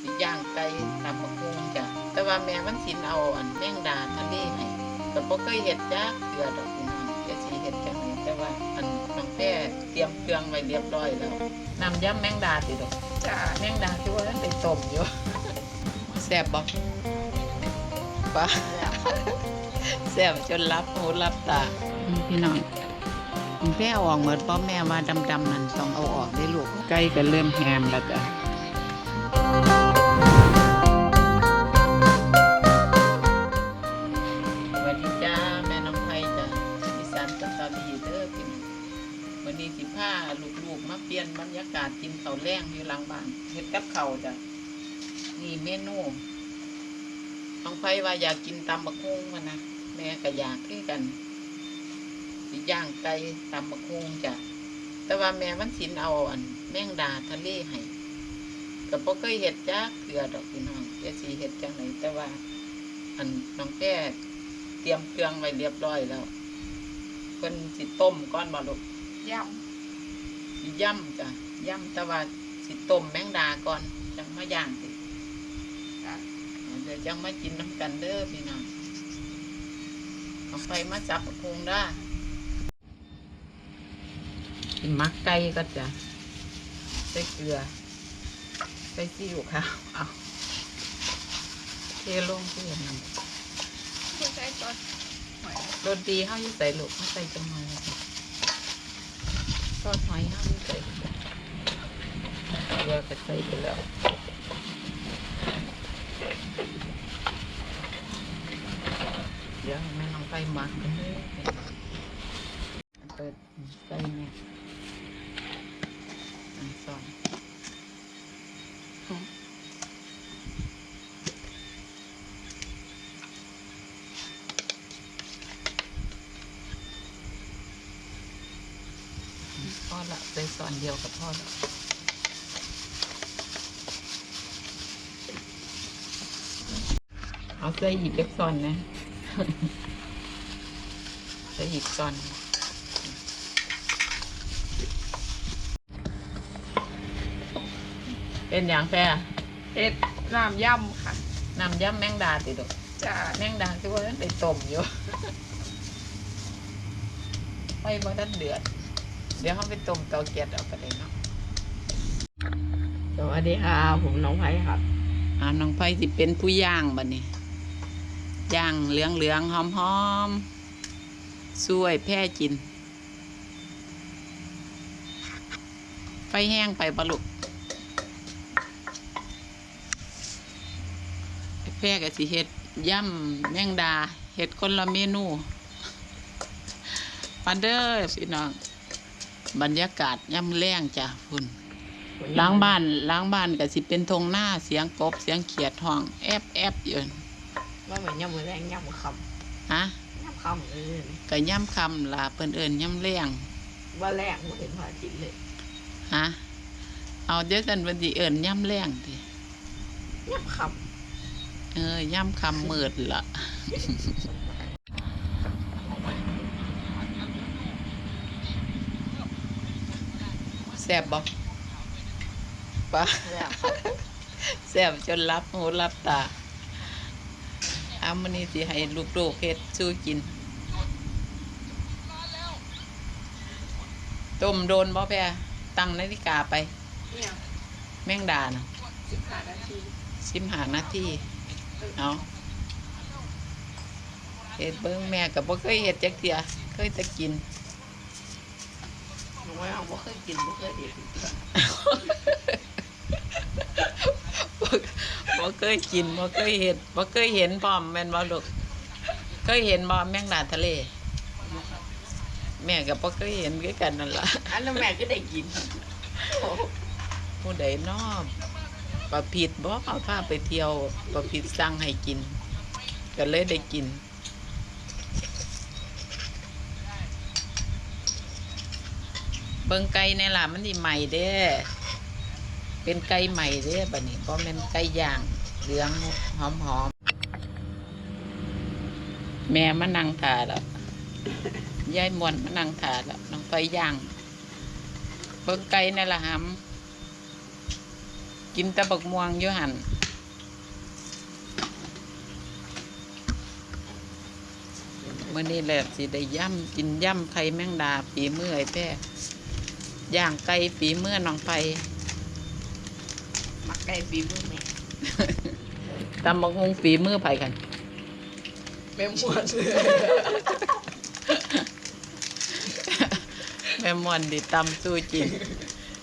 สิย่างไก่ตำบักหุ่งจ้ะแต่ว่าแม่มันสินเอาอันแมงดาทะเลให้ก็บ่เคยเฮ็ดจักเทื่อดอกพี่น้องจะสิเฮ็ดจังไดแต่ว่าอันน้องแป้เตรียมเครื่องไว้เรียบร้อยแล้วน้ำยำแมงดาติดอกจ้าแมงดาที่ว่าไปต้มอยู่แซ่บบ่ปะแซ่บจนรับหูรับตาพี่น้องแม่เอาออกเหมือนพ่อแม่ว่าดำๆนั่นต้องเอาออกได้ลูกใกล้ก็เริ่มแฮมแล้วจ้ วันนี้สิพาลูกๆมาเปลี่ยนบรรยากาศกินข้าแรงอยู่หลังบ้านเฮ็ดกับเขาจ้ะนี่เมนูน้องไฟว่าอยากกินตำบักฮุ่งมันนะแม่ก็อยากคือกันสิย่างไก่ตำบักฮุ่งจ้ะแต่ว่าแม่มันสินเอาอัน แมงดาทะเลให้ก็บ่เคยเฮ็ดจักเทื่อดอกพี่น้องเจะสิเฮ็ดจังไดแต่ว่า อันน้องแก้เตรียมเครื่องไว้เรียบร้อยแล้วเพิ่นสิต้มก่อนบ่ลูก ยสิย่ำจ้ะย่ำแต่ว่าสิต้มแมงดาก่อนจังมาย่างสิำจ้าเดี๋ยวจังมากินน้ำกันเด้อพี่น้องเอาไฟมาจับกระพงได้กินมักไก่ก็จะใส่เกลือใส่ซีอิ๊วขาวเอาเทลงเพื่อนนผู้ใจก่อนหอยำรสดีห้าอยู่ใส่ลูกมาใส่จังหน่อย ซอสหอยห้าอยู่ใส่เกลือก็ใส่ไปแล้วเดี๋ยวแม่น้องไปหมักกันเลยเปิดใส่เนี่ยอันสองพอละใส่ซอน เดียวกับพ่อละเอาใส่อีกเล็กซอนนะใส่อีกซอนเป็นอย่างแฟเห็ดน้ำยำค่ะน้ำยำแมงดาติดอกจ้าแมงดาที่ว่ามันไปต้มอยู่ไฟบ่ทันเดือด เดี๋ยวเขาไปต้มเตาเกียดเอาไปเลยเนาะสวัสดีค่ะผมน้องไผ่ครับอ่าน้องไฟสิเป็นผู้ย่างบัดนี้ย่างเหลืองเหลืองๆหอมหอมๆสวยแพร่จิน ไฟแห้งไปบลุกแพร่กับสิเฮ็ดย่ำแมงดาเฮ็ดคนละเมนูมาเด้อพี่น้อง บรรยากาศย่ำแรงจ้ะพุ่นล้างบ้านล้างบ้านก็สิเป็นทงหน้าเสียงกบเสียงเขียดห้องแอบแอบอยู่ว่าเหมือนยำมือแรงยำมือคฮะำยำคำเออก็ย่ำคำลาเปิ้นเอิญย่ำแรงว่าแรงไม่เห็นพระอาทิตย์เลยฮะเอาเดี๋ยวกันวันที่เอิญย่ำแรงติยำคเออย่ำคำมืดละ ซ่บบ่ปะำแล้วแซ่บจนรับหูรับตาอามันนี้สิให้ลูกๆเฮ็ดสู้กิน ต้มโดนบ่แพรตั้งนาฬิกาไปเนี่ยแมงดานะสิบห้านาทีสิบหานาทีเอาเฮ็ดเบิ้งแม่กับบ่เคยเฮ็ดจักเทียเคยแต่กินหนู ว่าเราไม่เคยกินไม่เคยเด็ดบ่เคยกินบ่เคยเฮ็ดบ่เคยเห็นพร้อมแม่นบ่ลูกเคยเห็นบ่แมงดาทะเล แม่ก็บ่เคยเห็นคือกันนั่นล่ะอันนั้นแม่ก็ได้กินผู้ใดนอบประผิดบ่เอาพาไปเที่ยวประผิดสั่งให้กิน ก็เลยได้กิน บิ่งไก่ในล่ะมันสิใหม่เด้เป็นไก่ใหม่เด้บัดนี้บ่แม่นไก่ย่างเหลืองหอมๆแม่มานั่งทาแล้วยายมวนมานั่งทาแล้วน้องไฟย่างเบิ่งไก่ในล่ะหำกินตะบักม่วงอยู่หันมื่อนี้แหละสิได้ย่ำกินย่ำไข่แมงดาฝีเมือไอ้แพ้ ย่างไก่ฝีมือน้องไผมักไก่ปีมือแม่ตำบักฮุงฝีมือไผกันแม่หมดแม่มวนดิตำสู้จิน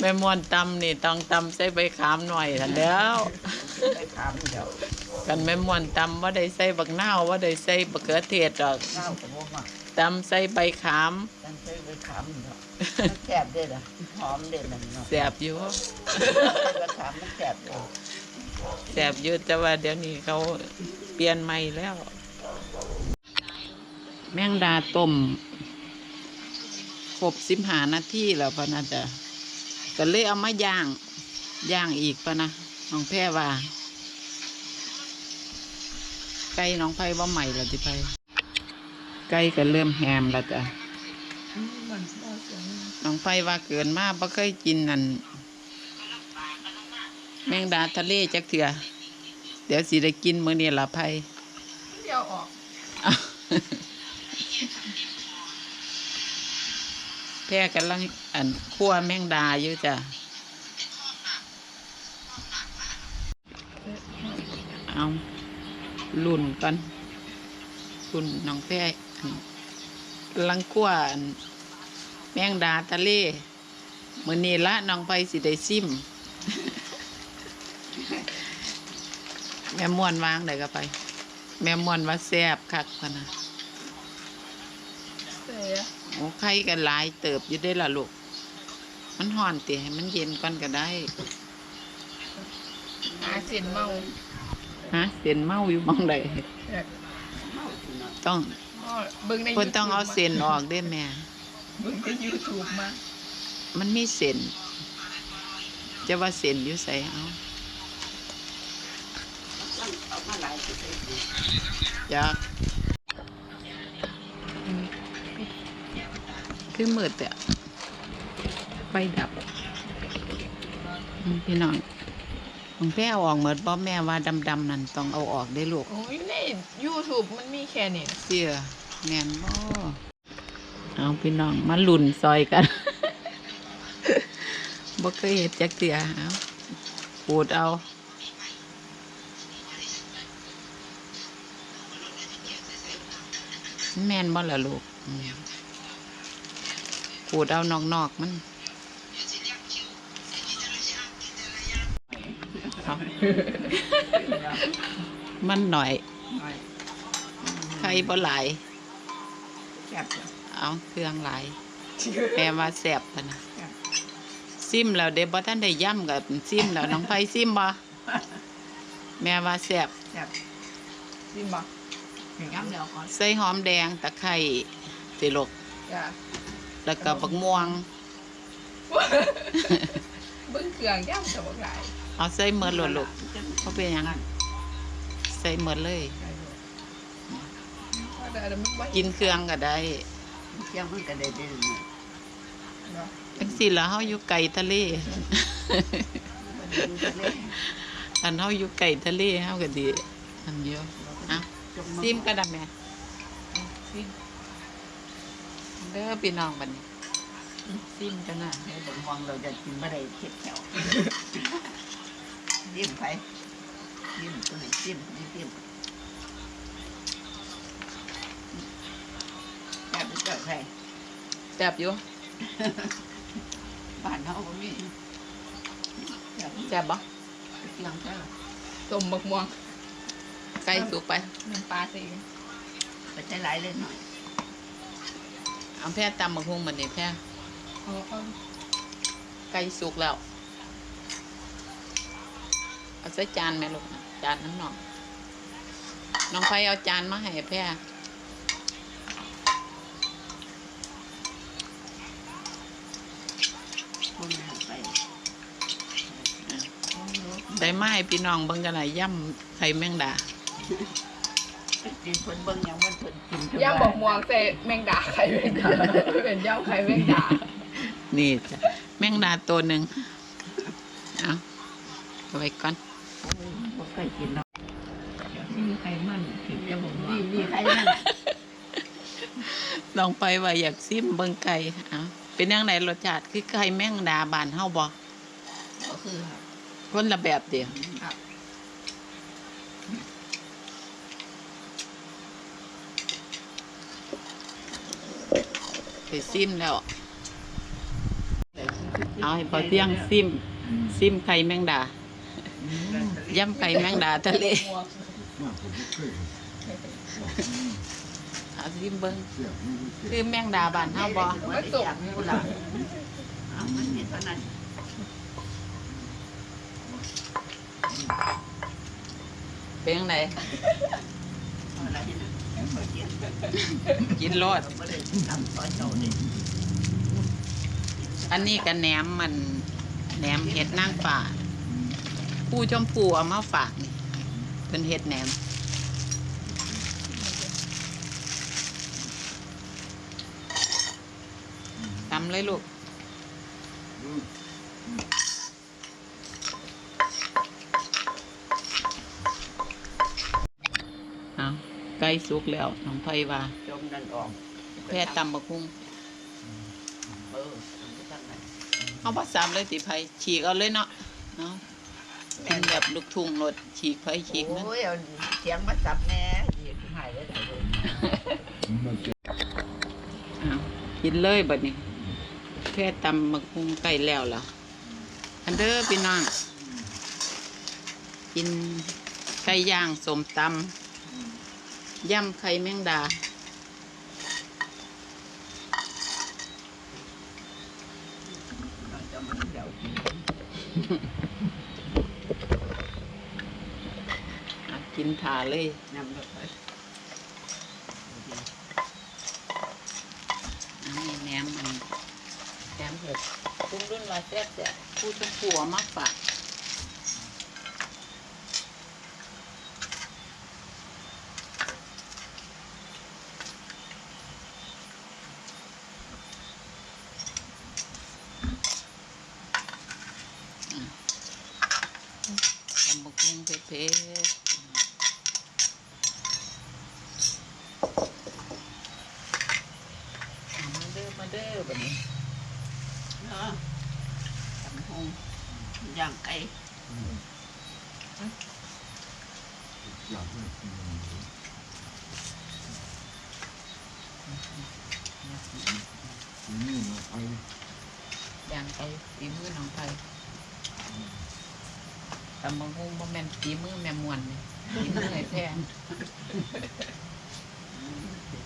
แม่มวนตำนี่ต้องตำใส่ใบขามหน่อยทันแหล้วไปถามเดี๋ยวกันแม่มวนตำว่าได้ใส่บักนาวว่าได้ใส่บักเขือเทศดอกข้าวกับพวกมาตำใส่ใบขามตั้งใจไปถามเดี๋ยวมัน แซ่บเด้อล่ะหอมเด้อนั่นเนาะแสบอยู่ไปถามมันแซ่บเด้อแสบอยู่แต่ว่าเดี๋ยวนี้เขาเปลี่ยนใหม่แล้ว แมงดาต้มครบสิบหานาทีแล้วพะนะจ๊ะก็เลยเอามาย่างย่างอีกปะนะน้องแพรว่าไก่น้องไผ่ว่าใหม่แล้วที่ไผ่ไก่ก็เริ่มแฮมแล้วจ้ะมั นบ่เสียงน้องไผ่ว่าเกินมาบ่เคยกินนั่นแมงดาทะเลจักเถื่อเดี๋ยวสิได้กินมื้อนี้ละไผ่เดี๋ยวออกอ้าวแพรกำลังอันคั่วแมงดาอยู่จ้ะเอาลุ่นกันลุ่นน้องแพรอันกำ ลังคั่วอันแมงดาทะเลมื้อนี้ละน้องไปสิได้ซิม แม่ม่วนวางได้ก็ไป แม่ม่วนว่าแซ่บคักพะนะเสียโอ้ไข่กันหลายเติบอยู่ได้อล่ะลูก มันห่อนติให้มันเย็นก่อนก็ได้หาเส้นเมาฮะเส้นเมาอยู่หมองใดต้อง เบิ่งใน เพิ่นต้องเอาเส้นออกเด้อแม่ เบิ่งใน YouTube มามันมีเส้นจะว่าเส้นอยู่ใส่เอาเอามาหลายสิอยากคือมืดอะไฟดับอืมพี่น้องของแพ้เอาออกเหมือนบ่แม่ว่าดำๆนั่นต้องเอาออกได้อลูกโอ้ยใน YouTube มันมีแค่นี้เสีย แม่นบ่เอาพี่น้องมาลุ่นซอยกันบ่เคยเห็ดจักเสียเอาขูดเอาแม่นบ่ล่ะลูกอืมขูดเอานอกๆมันเอามันหน่อยหน่อยไข่บ่หลาย แซ่บจ้ะเอาเครื่องหลายแปลว่าแซ่บปะนะครับซิมแล้วเดี๋ยวบ่ท่านได้ย่ำกับซิมแล้วน้องไผซิมบ่แม่ว่าแซ่บแซ่บซิมบ่ถึงย้ำเดียวก่อนใส่หอมแดงตะไคร้สิลกจ้ะแล้วก็บักม่วงเบิ่งเครื่องย่ำจะบ่หลายเอาใส่เมือดโลดลูกเพราะเป็นหยังใส่เมือดเลยว่า แต่อันนั้นมันบ่กินเครื่องก็ได้เครื่องมันก็ได้ดีเนาะจังซี่ล่ะเฮาอยู่ไกลทะเลอันเฮาอยู่ไกลทะเลเฮาก็ดีอันเดียวอะซิมก็ได้แม่ซิมเด้อพี่น้องบัดนี้ซิมกันน่ะให้ผมมองเราจะกินบ่ได้เข็ดแถวซิมไปซิมตัวไหนซิมนี่ซิม แซ่บเจ้าใครแซ่บอยู่บ้านเขาก็มีแซ่บแซ่บบ่เสียงเจ้าต้มบักม่วงไก่สุกไปน้ำปลาสิไปใช้หลายเลยหน่อยเอาแพร่ตำบักฮุงบัดนี้แพร่เอาเอาไก่สุกแล้วเอาใส่จานแม่ลูกนะจานน้ำหนองน้องไฟเอาจานมาให้แพร่คนหันไป ได้มาให้พี่น้องเบิ่งกันหน่อยย่ำไข่แมงดากินคนเบิ่งยังมันเพิ่นกินย่างบักม่วงใส่แมงดาไข่แมงดาเป็นย่างไข่แมงดา นี่จ้ะแมงดาตัวหนึ่งเอาเอาไว้ก่อนบ่เคยกินหรอกที่มีไขมันถึงจะบอกว่านี่นี่ใครนั่นน่ะลองไปว่าอยากซิมเบิ่งไก่เอาเป็นยังไงรสชาติคือไก่แมงดาบานเฮาบ่ก็คือ ครับคนละแบบเดียวครับไปซิมแล้ว เอาให้พอเที่ยงซิม ซิมไข่แมงดา ย่ำไข่แมงดาทะเลมากผมไม่เคยเอาซิมเบิ่งเสียบไม่รู้เสียคือแมงดาบานเฮาบ่ไม่ตกกูละเอามันนี่เท่านั้น เป็นยังไงเอาละนี่นะยังบ่กินกินรสบ่ได้ทำซอยเจ้านี่อันนี้ก็แหนมมันแหนมเห็ดนางฟ้าผู้ชมพูเอามาฝากนี่เป็นเห็ดแหนมทำเลยลูก อาไก่สุกแล้วน้องไผว่าจมนั่นออกแพทย์ตำบักหุ่งเออมันก็ทำได้เอาภาษามเลยติไผฉีกเอาเลยเนาะเนาะเป็นแบบลูกทุ่งรถฉีกไผฉีกมัน โอ้ยเอาเสียงมาจับแน่ดีหายเลยแต่เลยมันจะเอากินเลยบัดนี้แค่ตำบักหุ่งไก่แล้วล่ะอันเด้อพี่น้องกินไก่ย่างสมตำ ย่ำไข่แมงดาเราจะมาเดี๋ยวกินอะกินถาเลยน้ำแบบไปอันนี้แหนมอันแหนมเห็ดตุ้มรุ่นว่าแซ่บแซ่บผู้ชมผัวมากฝาก ตำบักหุ่งเผ็ดๆเอามาเด้อมาเด้อบัดนี้ เนาะตำหงย่างไก่ อยากให้กินนี่มาไป ย่างไปฝีมือน้องไทยตำบักหุ่งบ่แม่น ฝีมือแม่มวนนี่ฝีมือไอ้แพง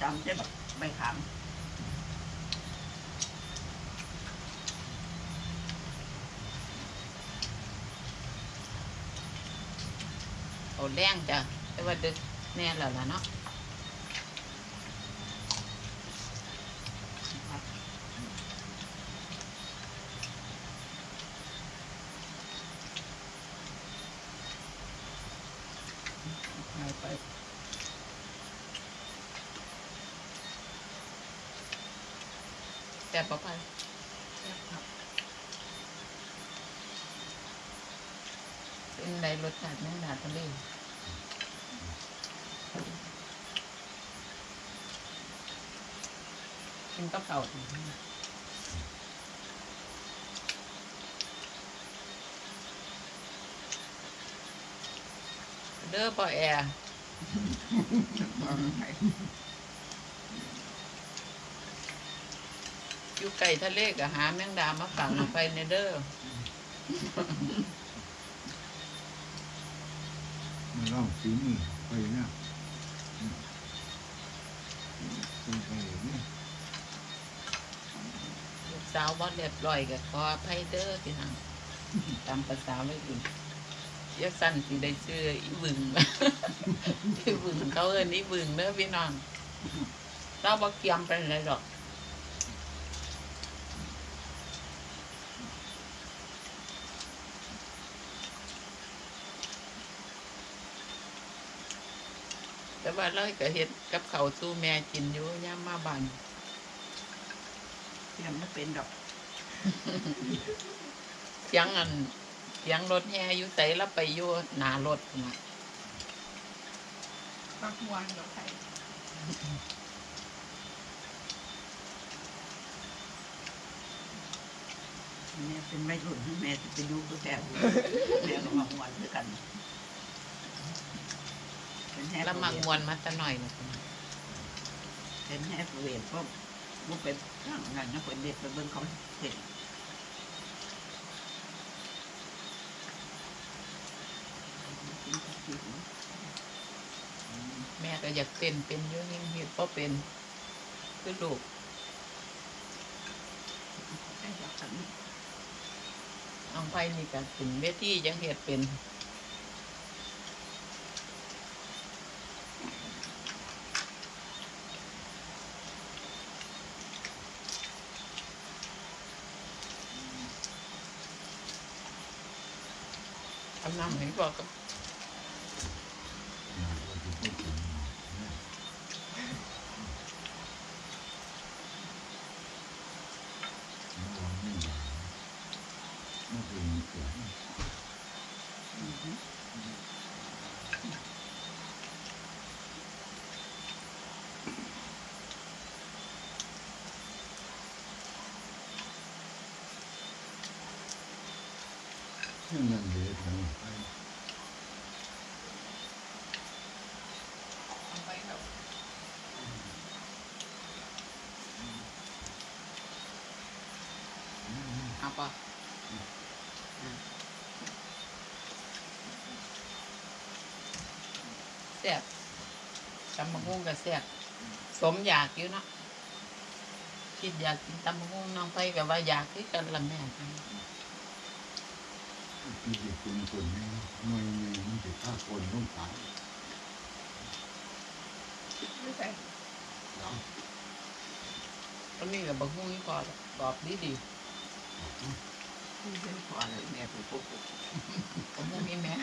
จำจะใบขามเอาแรงจ้ะแต่ว่าดึกแน่แล้วล่ะเนาะไปไปแต่ปะไป เป็นไรรสชาติแมงดาทะเลกินกับเก่าวเด้อปอแอร์ อยู่ไก่ทะเลก็หาแมงดามาฝังลงไปในเด้อมาเล่าสีนี่ไปนะไปไปเนี่ยลูกสาวบ่เรียบร้อยก็ขออภัยเด้อที่นังตามภาษาไม่ดีเดี๋ยอะสั้นสิได้ชื่ออีวึงอีวึงเขาเอิ้นอีวึงเด้อพี่น้องเราบ่เกียมเป็นไรหรอก ว่าเราก็เฮ็ดกับเขาวสู้แม่กินอยู่ย่ามมาบ้านเตรียมไม่เป็นดอกเสียงอันเสียงรถแห่อยู่ไสแล้วไปอยู่หน้ารถพุ่นน่ะปักมวนกับไข่แม่เป็นไม่รุ่นแม่จะไปดูก็แต่แม่ก็มาหวนด้วยกันเป็น แฮปแล้วมักมวนมาแตะหน่อยนะพุ่นน่ะเป็นแฮปเวทก็มุกไปข้างนั้นนะคนเด็กไปเบิ่งเขาเด็กแม่ก็อยากเป็นเป็นอยู่นี่เฮ็ดบ่เป็นคือลูกได้จากกันน้องไผนี่ก็เป็นเวทียังเฮ็ดเป็นทำน้ำให้บอกกับอยากว่าจะพูดถึงเนี่ยระวังไม่อย่าไม่เป็น เสียง นั่นเลยทางไป เอาไปแบบ เอา ปะแซ่บตำมะฮุ่งกับแซ่บสมอยากอยู่เนาะคิดอยากกินตำมะฮุ่งน้องไปกับว่าอยากที่กันละแม่ที่จะเป็นคนนี้หน่วยหนึ่งมันจะฆ่าคนต้องตายไม่ใส่แล้วตอนนี้กับบะฮุ่งนี่พอตอบดีดี ไม่ใช่พอเลยแม่ไปปุ๊บๆบะฮุ่งนี่แม่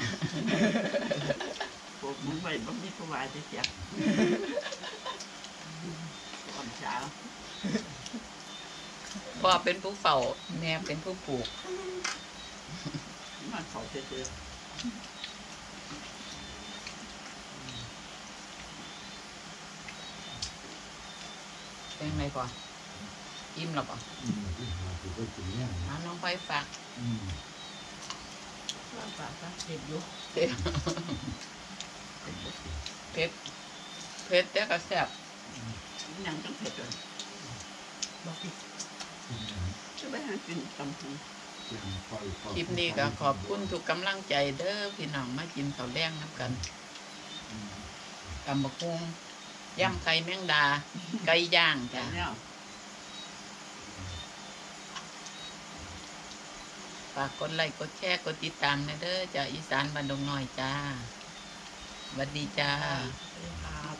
ปุ๊บมึงไปบ่มีผู้วายจะเสียตอนเช้าพ่อเป็นผู้เฝ้าแม่เป็นผู้ปลูกมันเขาเจอเป็นไงก่อน อิ่มหรอปะอืมที่หาที่ก็ถึงเนี่ยน้ำน้องไปฝากอืมว่าป่าก็เด็กอยู่เผ็ดเผ็ดเผ็ดแต่ก็แซ่บยังต้องเผ็ดเลยบอกพี่จะไปหากินตำหูคลิปนี้ก็ขอบคุณทุกกำลังใจเด้อพี่น้องมากินข้าวแดงน้ำกันตำบักฮุงย่ำไข่แมงดา ไก่ย่างจ้ะ เนี่ย ฝากกดไลค์กดแชร์กดติดตามนะเด้อจ้าอีสานบันดงน้อยจ้าสวัสดีจ้า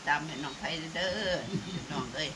ตามให้น้องไผ่เด้อน้องเอ้ย